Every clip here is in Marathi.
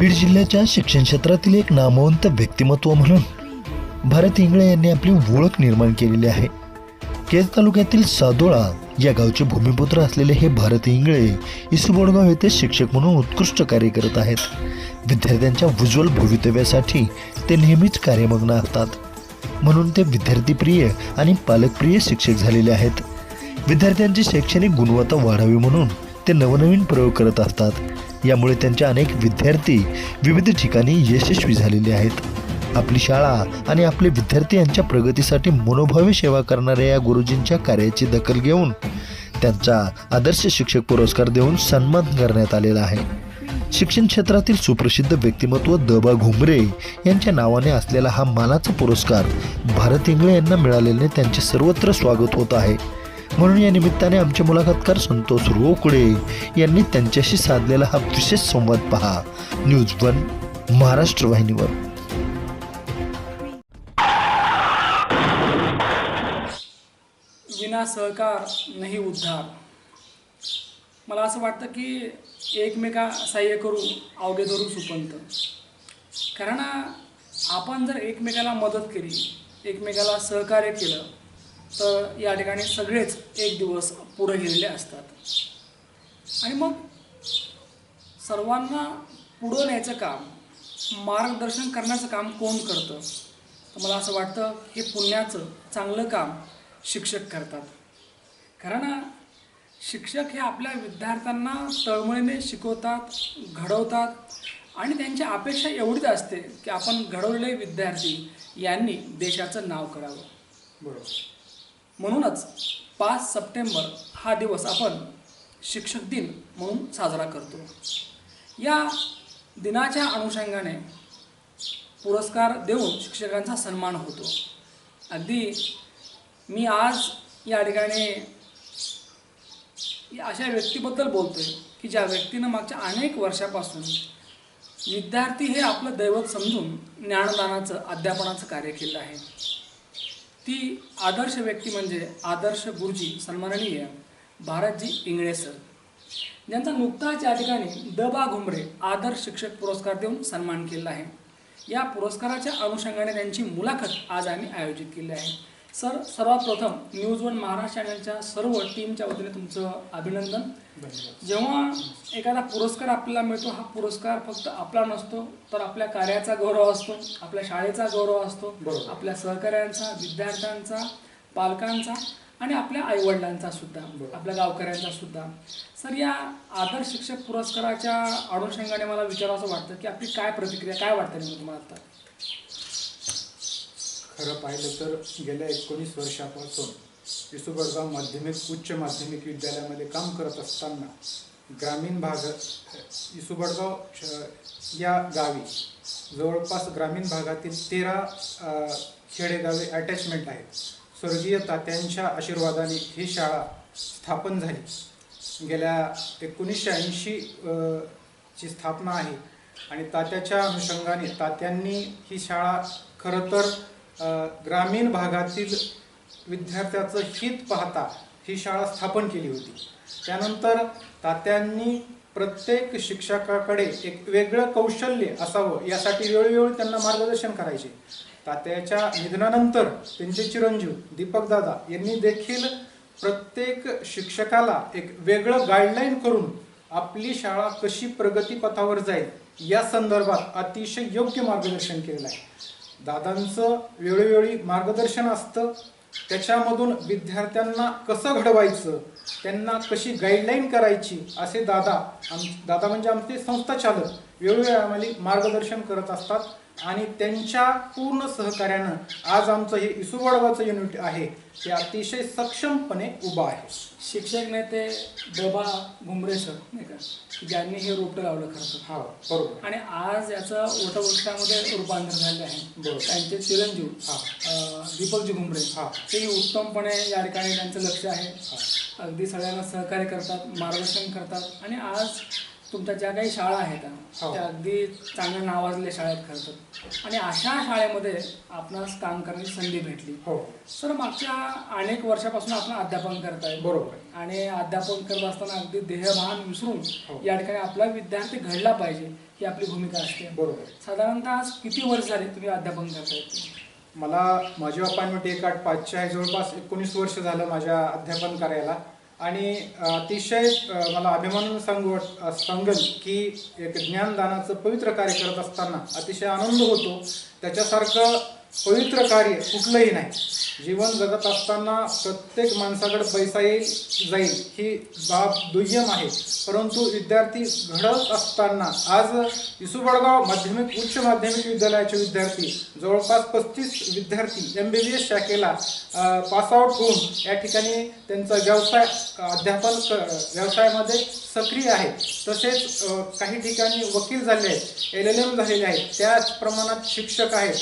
बीड जिल्ह्याच्या शिक्षण क्षेत्रातील एक नामवंत व्यक्तिमत्व म्हणून भारत इंगळे यांनी आपली ओळख निर्माण केलेली आहे. केज तालुक्यातील सादोळा या गावचे भूमिपुत्र असलेले हे भारत इंगळे इसुबोडगाव येथे शिक्षक म्हणून उत्कृष्ट कार्य करत आहेत. विद्यार्थ्यांच्या उज्ज्वल भवितव्यासाठी ते नेहमीच कार्यमग्न असतात. म्हणून ते विद्यार्थीप्रिय आणि पालकप्रिय शिक्षक झालेले आहेत. विद्यार्थ्यांची शैक्षणिक गुणवत्ता वाढावी म्हणून ते नवनवीन प्रयोग करत असतात. यामुळे त्यांचे अनेक विद्यार्थी विविध ठिकाणी यशस्वी झालेले आहेत. आपली शाळा आणि आपले विद्यार्थी यांच्या प्रगतीसाठी मनोभावी सेवा करणाऱ्या या गुरुजींच्या कार्याची दखल घेऊन त्यांचा आदर्श शिक्षक पुरस्कार देऊन सन्मान करण्यात आलेला आहे. शिक्षण क्षेत्रातील सुप्रसिद्ध व्यक्तिमत्व दबा घुमरे यांच्या नावाने असलेला हा मानाचा पुरस्कार भारत इंगळे यांना मिळालेल्याने त्यांचे सर्वत्र स्वागत होत आहे. म्हणून या निमित्ताने आमचे मुलाखतकार संतोष रोकडे यांनी त्यांच्याशी साधलेला हा विशेष संवाद पहा. न्यूज वन महाराष्ट्र वाहिनीवर. विना सहकार नाही उद्धार. मला असं वाटतं की एकमेका सहाय्य करू अवघे धरू सुपंत. कारण आपण जर एकमेकाला मदत केली एकमेकाला सहकार्य केलं तर या ठिकाणी सगळेच एक दिवस पुढे गेलेले असतात. आणि मग सर्वांना पुढं न्यायचं काम मार्गदर्शन करण्याचं काम कोण करतं? तर मला असं वाटतं हे पुण्याचं चांगलं काम शिक्षक करतात. कारण शिक्षक हे आपल्या विद्यार्थ्यांना तळमळीने शिकवतात घडवतात आणि त्यांची अपेक्षा एवढीच असते की आपण घडवलेले विद्यार्थी यांनी देशाचं नाव करावं. बरोबर. म्हणूनच पाच सप्टेंबर हा दिवस आपण शिक्षक दिन म्हणून साजरा करतो. या दिनाच्या अनुषंगाने पुरस्कार देऊन शिक्षकांचा सन्मान होतो. अगदी मी आज या ठिकाणी या अशा व्यक्तीबद्दल बोलतोय की ज्या व्यक्तीनं मागच्या अनेक वर्षापासून विद्यार्थी हे आपलं दैवत समजून ज्ञानदानाचं अध्यापनाचं कार्य केलं आहे. ती आदर्श व्यक्ती म्हणजे आदर्श गुरुजी सन्माननीय भारतजी इंगळे सर. ज्यांचा नुकताच या ठिकाणी द बा घुमरे आदर्श शिक्षक पुरस्कार देऊन सन्मान केला आहे. या पुरस्काराच्या अनुषंगाने त्यांची मुलाखत आज आम्ही आयोजित केली आहे. सर सर्वात प्रथम न्यूज वन महाराष्ट्र चॅनलच्या सर्व टीमच्या वतीने तुमचं अभिनंदन जेव्हा एखादा पुरस्कार आपल्याला मिळतो हा पुरस्कार फक्त आपला नसतो तर आपल्या कार्याचा गौरव असतो आपल्या शाळेचा गौरव असतो. आपल्या सहकाऱ्यांचा विद्यार्थ्यांचा पालकांचा आणि आपल्या आईवडिलांचा सुद्धा. आपल्या गावकऱ्यांचा सुद्धा सर या आदर्श शिक्षक पुरस्काराच्या अनुषंगाने मला विचारावं वाटतं की आपली काय प्रतिक्रिया काय वाटतं तुम्हाला आता खरं पाहिलं तर गेल्या एकोणीस वर्षापासून विसुबडगाव माध्यमिक उच्च माध्यमिक विद्यालयामध्ये काम करत असताना ग्रामीण भागात विसुबडगाव श- या गावी जवळपास ग्रामीण भागातील तेरा खेडेगावे अटॅचमेंट आहेत. स्वर्गीय तात्यांच्या आशीर्वादाने ही शाळा स्थापन झाली. गेल्या एकोणीसशे ऐंशी ची स्थापना आहे आणि तात्याच्या अनुषंगाने तात्यांनी ही शाळा खरं तर ग्रामीण भागातील विद्यार्थ्याचं हित पाहता ही शाळा स्थापन केली होती. त्यानंतर तात्यांनी प्रत्येक शिक्षकाकडे एक वेगळं कौशल्य असावं यासाठी वेळोवेळी त्यांना मार्गदर्शन करायचे. तात्याच्या निधनानंतर त्यांचे चिरंजीव दीपकदादा यांनी देखील प्रत्येक शिक्षकाला एक वेगळं गाईडलाईन करून आपली शाळा कशी प्रगतीपथावर जाईल या संदर्भात अतिशय योग्य मार्गदर्शन केलेलं आहे. दादांचं वेळोवेळी मार्गदर्शन असतं. त्याच्यामधून विद्यार्थ्यांना कसं घडवायचं त्यांना कशी गाईडलाईन करायची असे दादा आम दादा म्हणजे आमचे संस्थाचालक वेळोवेळी आम्हाला मार्गदर्शन करत असतात. आणि त्यांच्या पूर्ण सहकार्यानं आज आमचं हे इसुवडवाचं युनिट आहे ते अतिशय सक्षमपणे उभं आहे शिक्षक नेते दबा घुमरे सर नाही का ज्यांनी हे रोपटं लावलं खरं हा बरोबर आणि आज याचं वटवृक्षामध्ये रूपांतर झाले आहे बरोबर. त्यांचे चिरंजीव हा. दीपकजी घुमरे हा. तेही उत्तमपणे या ठिकाणी त्यांचं लक्ष आहे. अगदी सगळ्यांना सहकार्य करतात मार्गदर्शन करतात आणि आज तुमच्या ज्या काही शाळा आहेत हो. त्या अगदी चांगल्या नावाजलेल्या शाळेत खरं आणि अशा शाळेमध्ये आपणास काम करण्याची संधी भेटली हो सर मागच्या अनेक वर्षापासून आपण अध्यापन करताय बरोबर. आणि अध्यापन करत असताना अगदी देहभान हो. विसरून या ठिकाणी आपला विद्यार्थी घडला पाहिजे ही आपली भूमिका असते बरोबर. साधारणतः आज किती वर्ष झाले तुम्ही अध्यापन करताय मला माझी अपॉइंटमेंट एक आठ आहे जवळपास एकोणीस वर्ष झालं माझ्या अध्यापन करायला आणि अतिशय मला अभिमान सांगू वाट- सांगेल की एक ज्ञानदानाचं पवित्र कार्य करत असताना अतिशय आनंद होतो. त्याच्यासारखं पवित्र कार्य कुठलंही नाही. जीवन जगत असताना प्रत्येक माणसाकडे पैसा येईल जाईल ही बाब दुय्यम आहे. परंतु विद्यार्थी घडत असताना आज इसुबडगाव माध्यमिक उच्च माध्यमिक विद्यालयाचे विद्यार्थी जवळपास पस्तीस विद्यार्थी एम बी बी एस शाखेला पासआउट होऊन या ठिकाणी त्यांचा व्यवसाय अध्यापन क- व्यवसायामध्ये सक्रिय आहे. तसेच काही ठिकाणी वकील झाले आहेत एल एल एम झालेले आहेत. त्याच प्रमाणात शिक्षक आहेत.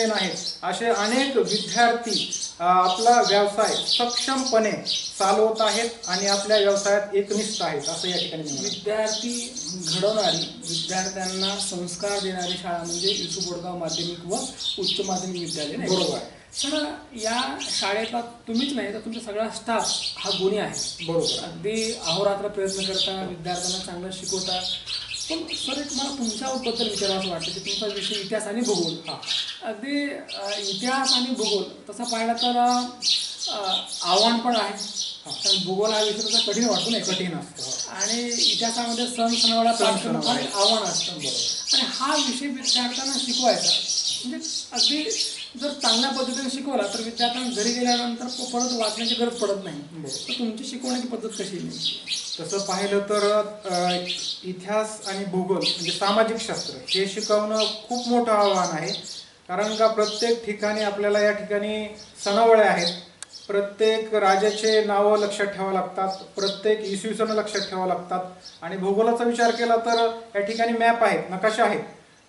मिलिटरीमॅन आहेत असे अनेक विद्यार्थी आपला व्यवसाय सक्षमपणे चालवत आहेत आणि आपल्या व्यवसायात एकनिष्ठ आहेत असं या ठिकाणी. विद्यार्थी घडवणारी विद्यार्थ्यांना संस्कार देणारी शाळा म्हणजे युसू बोडगाव माध्यमिक व उच्च माध्यमिक विद्यालय? बरोबर सर या शाळेतला तुम्हीच नाही तर तुमचा सगळा स्टाफ हा गुणी आहे बरोबर. अगदी अहोरात्र प्रयत्न करता विद्यार्थ्यांना चांगलं शिकवता पण सर एक मला तुमच्याबद्दल विचारावं असं वाटतं की तुमचा विषय इतिहास आणि भूगोल. हा. अगदी इतिहास आणि भूगोल तसं पाहिलं तर आव्हान पण आहे. कारण भूगोल हा विषय तसा कठीण वाटतो नाही कठीण असतं. आणि इतिहासामध्ये सण सणावाला सण पाठ करणं फार सणावाला. एक आव्हान असतं. आणि हा विषय विद्यार्थ्यांना शिकवायचा. म्हणजे अगदी जर चांगल्या पद्धतीने शिकवला तर विद्यार्थ्यांना घरी गेल्यानंतर परत वाचण्याची गरज पडत नाही. तर तुमची शिकवण्याची पद्धत कशी आहे तसं पाहिलं तर अ, इतिहास आणि भूगोल म्हणजे सामाजिक शास्त्र हे शिकवणं खूप मोठं आव्हान आहे. कारण का प्रत्येक ठिकाणी आपल्याला या ठिकाणी सणावळे आहेत. प्रत्येक राजाचे नावं लक्षात ठेवावं लागतात. प्रत्येक इसवी सन लक्षात ठेवावं लागतात. आणि भूगोलाचा विचार केला तर या ठिकाणी मॅप आहेत नकाशा आहेत.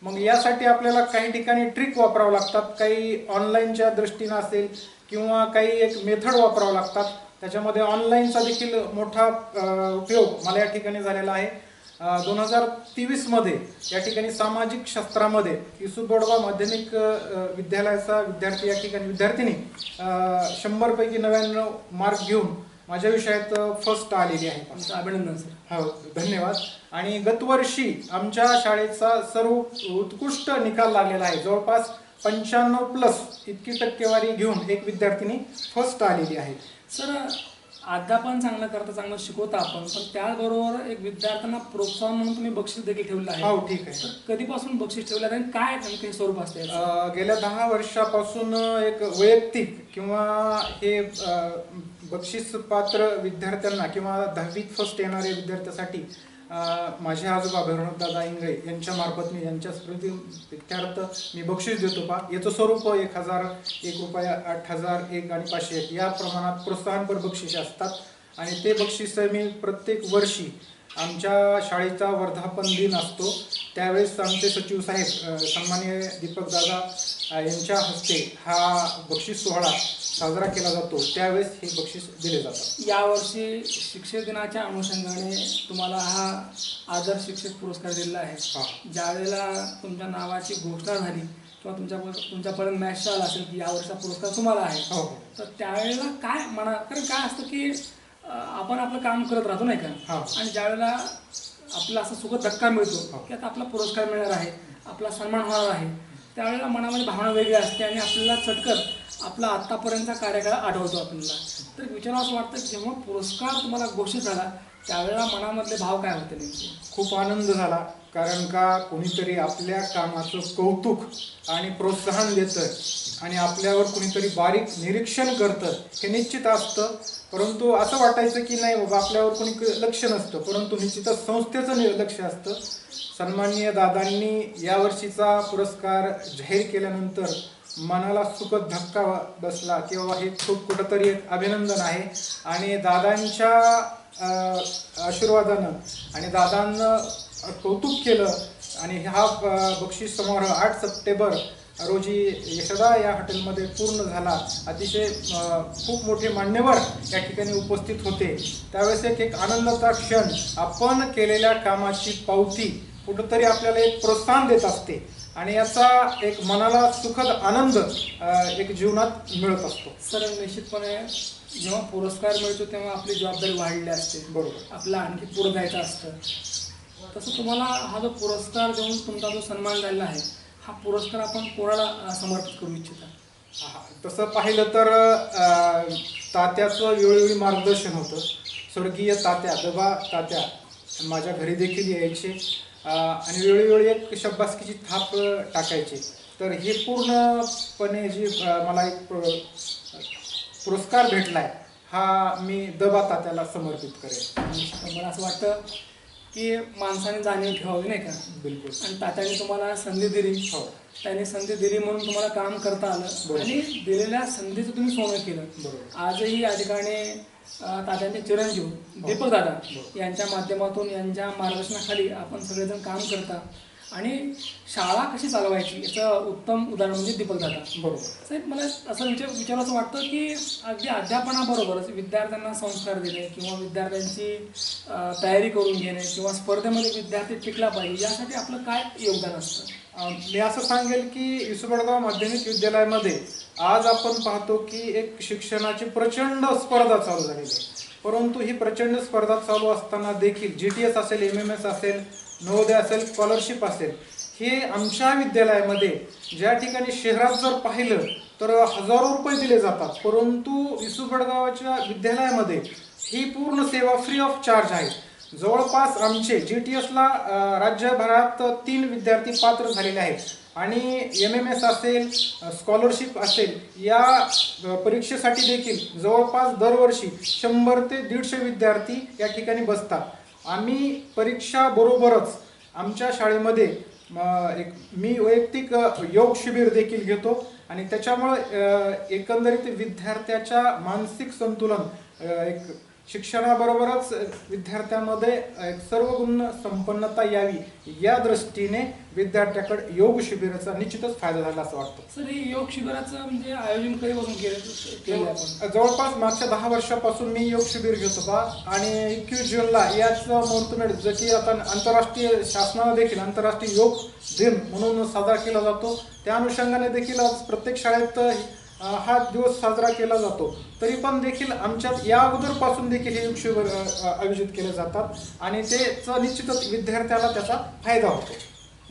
मग यासाठी आपल्याला काही ठिकाणी ट्रिक वापरावं लागतात काही ऑनलाईनच्या दृष्टीनं असेल किंवा काही एक मेथड वापरावं लागतात. त्याच्यामध्ये ऑनलाईनचा देखील मोठा उपयोग मला या ठिकाणी झालेला आहे. दोन हजार तेवीसमध्ये या ठिकाणी सामाजिक शास्त्रामध्ये युसुफ बोडगाव माध्यमिक विद्यालयाचा विद्यार्थी या ठिकाणी विद्यार्थिनी शंभरपैकी नव्याण्णव मार्क घेऊन माझ्या विषयात फर्स्ट आलेली आहे. तुमचं अभिनंदन सर हो धन्यवाद. आणि गतवर्षी आमच्या शाळेचा सर्व उत्कृष्ट निकाल लागलेला आहे. जवळपास पंच्याण्णव प्लस इतकी टक्केवारी घेऊन एक विद्यार्थिनी फर्स्ट आलेली आहे. सर अध्यापन चांगलं करता चांगलं शिकवता आपण पण त्याचबरोबर एक विद्यार्थ्यांना प्रोत्साहन म्हणून तुम्ही बक्षीस देखील ठेवलं आहे. हो ठीक आहे. कधीपासून बक्षीस ठेवलं आहे आणि काय नेमकं स्वरूप असते गेल्या दहा वर्षापासून एक वैयक्तिक किंवा हे बक्षीस पात्र विद्यार्थ्यांना किंवा दहावीत फर्स्ट येणाऱ्या विद्यार्थ्यासाठी माझे आजोबा दादा इंगळे यांच्या मार्फत मी यांच्या स्मृती इत्यार्थ मी बक्षीस देतो पा याचं स्वरूप एक हजार एक रुपया आठ हजार एक आणि पाचशे एक. या प्रमाणात प्रोत्साहनपर बक्षिसे असतात. आणि ते बक्षीस मी प्रत्येक वर्षी आमच्या शाळेचा वर्धापन दिन असतो. त्यावेळेस आमचे सचिव साहेब अ, सन्माननीय दीपक दादा अ, यांच्या हस्ते हा बक्षीस सोहळा साजरा केला जातो. त्यावेळेस हे बक्षीस दिले जातात. यावर्षी शिक्षक दिनाच्या अनुषंगाने तुम्हाला हा आदर्श शिक्षक पुरस्कार दिलेला आहे. हा. ज्या वेळेला तुमच्या नावाची घोषणा झाली किंवा तुमच्या तुमच्यापर्यंत मॅसेज आला असेल की यावर्षीचा पुरस्कार तुम्हाला आहे हो हो. तर त्यावेळेला काय म्हणा कारण काय असतं की आपण आपलं काम करत राहतो नाही का. आणि ज्यावेळेला आपला असा सुखद धक्का मिळतो की आता आपला पुरस्कार मिळणार आहे आपला सन्मान होणार आहे. त्यावेळेला मनामध्ये भावना वेगळी असते आणि आपल्याला चटकन आपला आत्तापर्यंतचा कार्यकाळ आठवतो आपल्याला. तर विचार असं वाटतं की जेव्हा पुरस्कार तुम्हाला घोषित झाला त्यावेळेला मनामधले भाव काय होते नेमके? खूप आनंद झाला. कारण का कुणीतरी आपल्या कामाचं कौतुक आणि प्रोत्साहन देतं आणि आपल्यावर कुणीतरी बारीक निरीक्षण करतं हे निश्चित असतं. परंतु असं वाटायचं की नाही बाबा आपल्यावर कोणी क- लक्ष नसतं. परंतु निश्चितच संस्थेचं नि- लक्ष असतं. सन्माननीय दादांनी यावर्षीचा पुरस्कार जाहीर केल्यानंतर मनाला सुखद धक्का बसला किंवा हे खूप कुठंतरी एक अभिनंदन आहे. आणि दादांच्या आशीर्वादानं आणि दादांना कौतुक केलं आणि हा बक्षीस समारोह आठ सप्टेंबर रोजी यशदा या हॉटेलमध्ये पूर्ण झाला. अतिशय खूप मोठे मान्यवर या ठिकाणी उपस्थित होते. त्यावेळेस एक एक आनंदाचा क्षण. आपण केलेल्या कामाची पावती कुठंतरी आपल्याला एक प्रोत्साहन देत असते आणि याचा एक मनाला सुखद आनंद एक जीवनात मिळत असतो. सर निश्चितपणे जेव्हा पुरस्कार मिळतो तेव्हा आपली जबाबदारी वाढलेली असते. बरोबर. आपल्याला आणखी पुढे जायचं असतं. तसं तुम्हाला हा जो पुरस्कार देऊन तुमचा जो सन्मान झालेला आहे हा पुरस्कार आपण कोणाला समर्पित करू इच्छिता? हा, तसं पाहिलं तर तात्याचं वेळोवेळी मार्गदर्शन होतं. स्वर्गीय तात्या दबा तात्या माझ्या घरी देखील यायचे. आणि वेळोवेळी एक शब्बासकीची थाप टाकायचे. तर हे पूर्णपणे जी मला एक पुरस्कार पुरस्कार आहे हा मी दबा तात्याला समर्पित करेन. मला असं वाटतं की माणसाने जाणीव ठेवावी नाही का? बिलकुल. आणि तात्याने तुम्हाला संधी दिली. हो. त्याने संधी दिली म्हणून तुम्हाला काम करता आलं. आणि दिलेल्या संधीचं तुम्ही सोनं केलं. बरोबर. आजही या ठिकाणी तात्यांचे चिरंजीव दीपक दादा. यांच्या माध्यमातून यांच्या मार्गदर्शनाखाली आपण सगळेजण काम करता. आणि शाळा कशी चालवायची याचं उत्तम उदाहरण म्हणजे दीपक दादा. बरोबर. साहेब मला असं विचार विचारायचं वाटतं की अगदी अध्यापनाबरोबरच विद्यार्थ्यांना संस्कार देणे किंवा विद्यार्थ्यांची तयारी करून घेणे किंवा स्पर्धेमध्ये विद्यार्थी टिकला पाहिजे यासाठी आपलं काय योगदान असतं? मी असं सांगेल की विसुबडगाव माध्यमिक विद्यालयामध्ये आज आपण पाहतो की एक शिक्षणाची प्रचंड स्पर्धा चालू झालेली आहे. परंतु ही प्रचंड स्पर्धा चालू असताना देखील जी टी एस असेल एम एम एस असेल नवोदय असेल स्कॉलरशिप असेल हे आमच्या विद्यालयामध्ये ज्या ठिकाणी शहरात जर पाहिलं तर हजारो रुपये दिले जातात. परंतु विसुबडगावाच्या विद्यालयामध्ये ही पूर्ण सेवा फ्री ऑफ चार्ज आहे. जवळपास आमचे जी टी एसला राज्यभरात तीन विद्यार्थी पात्र झालेले आहेत. आणि एम एम एस असेल स्कॉलरशिप असेल या परीक्षेसाठी देखील जवळपास दरवर्षी शंभर ते दीडशे विद्यार्थी या ठिकाणी बसतात. आम्ही परीक्षा बरोबरच आमच्या शाळेमध्ये एक मी वैयक्तिक योग शिबिर देखील घेतो आणि त्याच्यामुळं एकंदरीत विद्यार्थ्याच्या मानसिक संतुलन एक शिक्षणाबरोबरच विद्यार्थ्यामध्ये एक सर्व गुण संपन्नता यावी या दृष्टीने विद्यार्थ्याकडे योग शिबिराचा निश्चितच फायदा झाला असं वाटतं. सर हे योग शिबिराचं म्हणजे आयोजन कधीपासून केलं जवळपास मागच्या दहा वर्षापासून मी योग शिबिर घेत होता आणि एकवीस जूनला याच मुहूर्तमेढ जे की आता आंतरराष्ट्रीय शासनाने देखील आंतरराष्ट्रीय योग दिन म्हणून साजरा केला जातो. त्या अनुषंगाने देखील आज प्रत्येक शाळेत हा दिवस साजरा केला जातो तरी पण देखील आमच्यात या अगोदरपासून देखील हे शिबिर आयोजित केले जातात आणि त्याचा निश्चितच विद्यार्थ्याला त्याचा फायदा होतो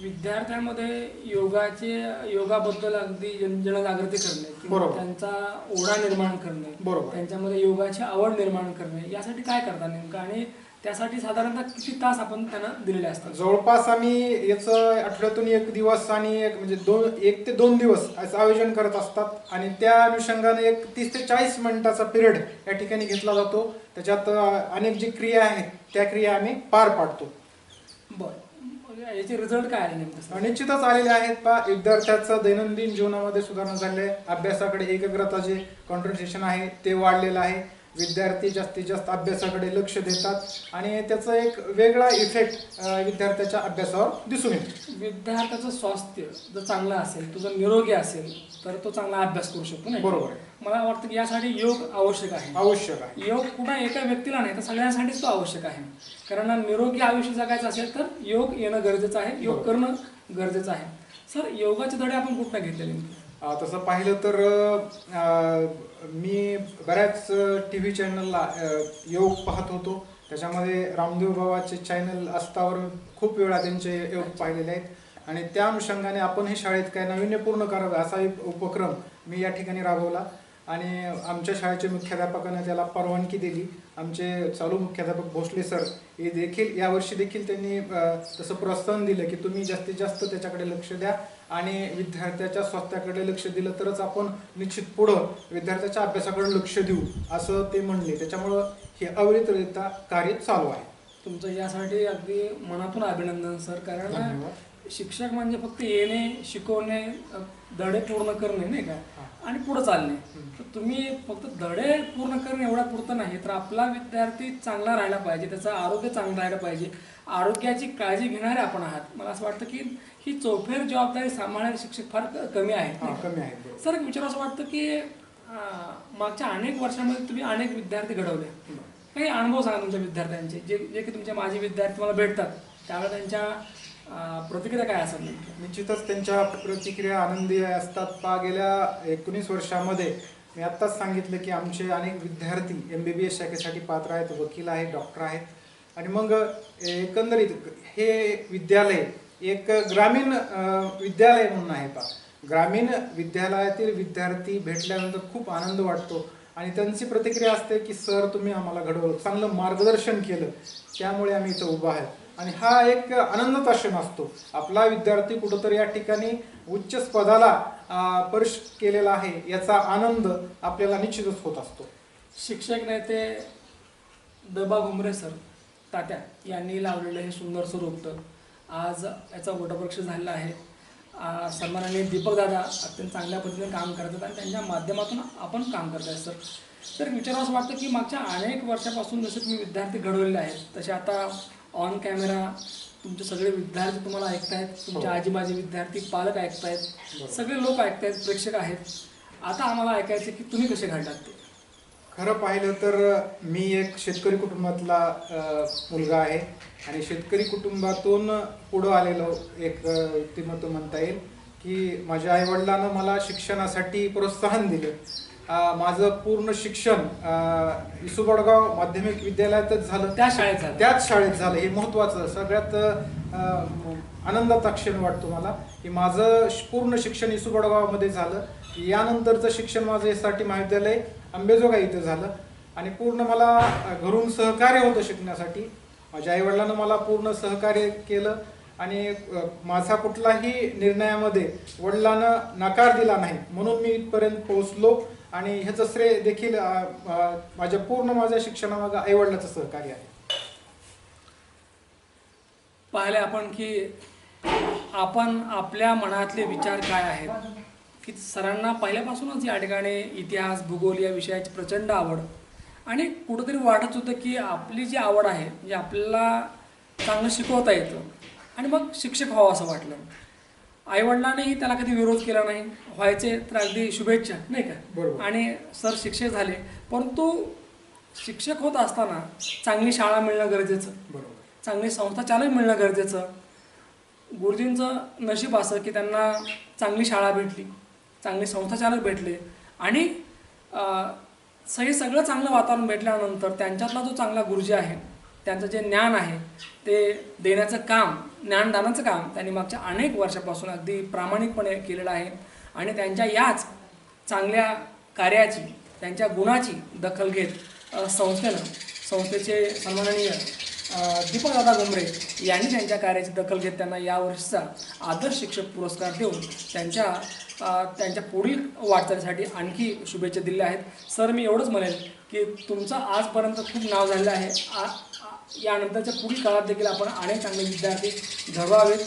विद्यार्थ्यांमध्ये योगाचे योगाबद्दल अगदी जन जनजागृती करणे बरोबर. त्यांचा ओढा निर्माण करणे बरोबर. त्यांच्यामध्ये योगाची आवड निर्माण करणे यासाठी काय करता नेमकं आणि त्यासाठी साधारणतः किती तास आपण त्यांना दिलेले असतात? जवळपास आम्ही याचं आठवड्यातून एक दिवस आणि एक म्हणजे दोन एक ते दोन दिवस असं आयोजन करत असतात. आणि त्या अनुषंगाने एक तीस ते चाळीस मिनिटाचा पिरियड या ठिकाणी घेतला जातो. त्याच्यात अनेक जी क्रिया आहेत त्या क्रिया आम्ही पार पाडतो. बरं. याचे रिझल्ट काय आले नेमकं? निश्चितच आलेले आहेत पा. विद्यार्थ्याचं दैनंदिन जीवनामध्ये सुधारणा झाली आहे. अभ्यासाकडे एकाग्रता जे कॉन्सन्ट्रेशन आहे ते वाढलेलं आहे. विद्यार्थी जास्तीत जास्त अभ्यासाकडे लक्ष देतात आणि त्याचा एक वेगळा इफेक्ट विद्यार्थ्याच्या अभ्यासावर दिसून येतो. विद्यार्थ्याचं स्वास्थ्य जर चांगलं असेल तो जर निरोगी असेल तर तो चांगला अभ्यास करू शकतो नाही बरोबर. मला वाटतं की यासाठी योग आवश्यक आहे. आवश्यक आहे. योग कुठं एका व्यक्तीला नाही तर सगळ्यांसाठीच तो आवश्यक आहे. कारण निरोगी आयुष्य जगायचं असेल तर योग येणं गरजेचं आहे योग करणं गरजेचं आहे. सर योगाचे धडे आपण कुठं घेतले नेमके? अ, तसं पाहिलं तर मी बऱ्याच टी व्ही चॅनलला योग पाहत होतो. त्याच्यामध्ये रामदेव बाबाचे चॅनल असतावर खूप वेळा त्यांचे योग पाहिलेले आहेत. आणि त्या अनुषंगाने आपण हे शाळेत काय नाविन्यपूर्ण करावे असा एक उपक्रम मी या ठिकाणी राबवला. आणि आमच्या शाळेचे मुख्याध्यापकाने त्याला परवानगी दिली. आमचे चालू मुख्याध्यापक भोसले सर हे देखील यावर्षी देखील त्यांनी तसं प्रोत्साहन दिलं की तुम्ही जास्तीत जास्त त्याच्याकडे लक्ष द्या. आणि विद्यार्थ्याच्या स्वास्थ्याकडे लक्ष दिलं तरच आपण निश्चित पुढं विद्यार्थ्याच्या अभ्यासाकडे लक्ष देऊ असं ते म्हणले. त्याच्यामुळं हे अविरतरित्या कार्य चालू आहे. तुमचं यासाठी अगदी मनातून अभिनंदन सर. कारण. शिक्षक म्हणजे फक्त येणे शिकवणे धडे पूर्ण करणे नाही का? आणि पुढे चालणे. तर तुम्ही फक्त धडे पूर्ण करणे एवढा पुरतं नाही तर आपला विद्यार्थी चांगला राहायला पाहिजे त्याचं आरोग्य चांगलं राहायला पाहिजे. आरोग्याची काळजी घेणारे आपण आहात. मला असं वाटतं की ही चौफेर जबाबदारी सांभाळणारे शिक्षक फार कमी आहेत? कमी आहेत. सर एक विचार असं वाटतं की मागच्या अनेक वर्षामध्ये तुम्ही अनेक विद्यार्थी घडवले. काही अनुभव सांगा तुमच्या विद्यार्थ्यांचे जे जे की तुमचे माझे विद्यार्थी मला भेटतात. त्यावेळेला त्यांच्या प्रतिक्रिया काय असेल निश्चितच त्यांच्या प्रतिक्रिया आनंदी असतात. पा गेल्या एकोणीस वर्षामध्ये मी आत्ताच सांगितलं की आमचे अनेक विद्यार्थी एम बी बी एस शाखेसाठी पात्र आहेत वकील आहेत डॉक्टर आहेत. आणि मग एकंदरीत हे विद्यालय एक ग्रामीण विद्यालय म्हणून आहे पा ग्रामीण विद्यालयातील विद्यार्थी भेटल्यानंतर खूप आनंद वाटतो. आणि त्यांची प्रतिक्रिया असते की सर तुम्ही आम्हाला घडवलं चांगलं मार्गदर्शन केलं. त्यामुळे आम्ही इथं उभा आहे. आणि हा एक आनंदाचा क्षण असतो. आपला विद्यार्थी कुठंतरी या ठिकाणी उच्च पदाला स्पर्श केलेला आहे याचा आनंद आपल्याला निश्चितच होत असतो. शिक्षक नेते दबा घुमरे सर तात्या यांनी लावलेलं हे सुंदर स्वरूप आज याचा वटवृक्ष झालेला आहे. सन्मानाने दीपक दादा अत्यंत चांगल्या पद्धतीने काम करतात आणि त्यांच्या माध्यमातून आपण काम करत आहे सर. तर विचारावं असं वाटतं की मागच्या अनेक वर्षापासून जसे तुम्ही विद्यार्थी घडवलेले आहेत तसे आता ऑन कॅमेरा तुमचे सगळे विद्यार्थी तुम्हाला ऐकतायत तुमचे हो. आजीबाजी विद्यार्थी पालक ऐकतायत सगळे लोक ऐकतायत प्रेक्षक आहेत. आता आम्हाला ऐकायचं की तुम्ही कसे घडलात ते? खरं पाहिलं तर मी एक शेतकरी कुटुंबातला मुलगा आहे आणि शेतकरी कुटुंबातून पुढं आलेलो एक व्यक्तिमत्व म्हणता येईल की माझ्या आईवडिलांनं मला शिक्षणासाठी प्रोत्साहन दिलं. माझं पूर्ण शिक्षण इसुबडगाव माध्यमिक विद्यालयातच झालं. त्या शाळेत झालं. त्याच शाळेत झालं. हे महत्त्वाचं सगळ्यात आनंदाचा क्षण वाटतो मला की माझं पूर्ण शिक्षण इसुबडगावमध्ये झालं. यानंतरचं शिक्षण माझं एस आर टी महाविद्यालय अंबेजोगाई इथं झालं. आणि पूर्ण मला घरून सहकार्य होतं शिकण्यासाठी. माझ्या आईवडिलांनं मला पूर्ण सहकार्य केलं. आणि माझा कुठलाही निर्णयामध्ये वडिलांनं नकार दिला नाही. म्हणून मी इथपर्यंत पोहोचलो. आणि ह्याचं श्रेय देखील माझ्या पूर्ण माझ्या शिक्षणामागं आईवडिलाचं सहकार्य आहे. पाहिले आपण की आपण आपल्या मनातले विचार काय आहेत? की सरांना पहिल्यापासूनच या ठिकाणी इतिहास भूगोल या विषयाची प्रचंड आवड आणि कुठंतरी वाटत होतं की आपली जी आवड आहे म्हणजे आपल्याला चांगलं शिकवता येतं आणि मग शिक्षक व्हावं असं वाटलं. आईवडिलांनीही त्याला कधी विरोध केला नाही. व्हायचे तर अगदी शुभेच्छा नाही का? बरोबर. आणि सर शिक्षक झाले. परंतु शिक्षक होत असताना चांगली शाळा मिळणं गरजेचं. बरोबर. चांगली संस्था चालक मिळणं गरजेचं. गुरुजींचं नशीब असं की त्यांना चांगली शाळा भेटली चांगले संस्था चालक भेटले. आणि सगळे सगळं चांगलं वातावरण भेटल्यानंतर त्यांच्यातला जो चांगला गुरुजी आहे त्यांचं जे ज्ञान आहे ते देण्याचं काम ज्ञानदानाचं काम त्यांनी मागच्या अनेक वर्षापासून अगदी प्रामाणिकपणे केलेलं आहे आणि त्यांच्या याच चांगल्या कार्याची त्यांच्या गुणाची दखल घेत संस्थेनं संस्थेचे सन्माननीय दीपकदादा गुमरे यांनी त्यांच्या कार्याची दखल घेत त्यांना यावर्षीचा आदर्श शिक्षक पुरस्कार देऊन त्यांच्या त्यांच्या पुढील वाटचालीसाठी आणखी शुभेच्छा दिल्या आहेत. सर मी एवढंच म्हणेन की तुमचं आजपर्यंत खूप नाव झालेलं आहे. आ- यानंतरच्या पुढील काळात देखील आपण अनेक चांगले विद्यार्थी घडवावेत.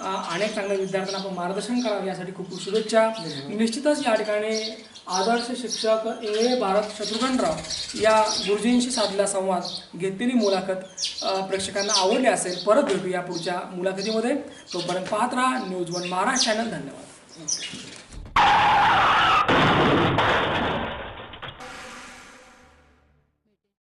अनेक चांगल्या विद्यार्थ्यांना आपण मार्गदर्शन करावे यासाठी खूप खूप शुभेच्छा. निश्चितच या ठिकाणी आदर्श शिक्षक इंगळे भारत शत्रुघ्नराव या गुरुजींशी साधलेला संवाद घेतलेली मुलाखत प्रेक्षकांना आवडली असेल परत भेटू या पुढच्या मुलाखतीमध्ये. तोपर्यंत पाहत राहा न्यूज वन महाराष्ट्र चॅनल. धन्यवाद.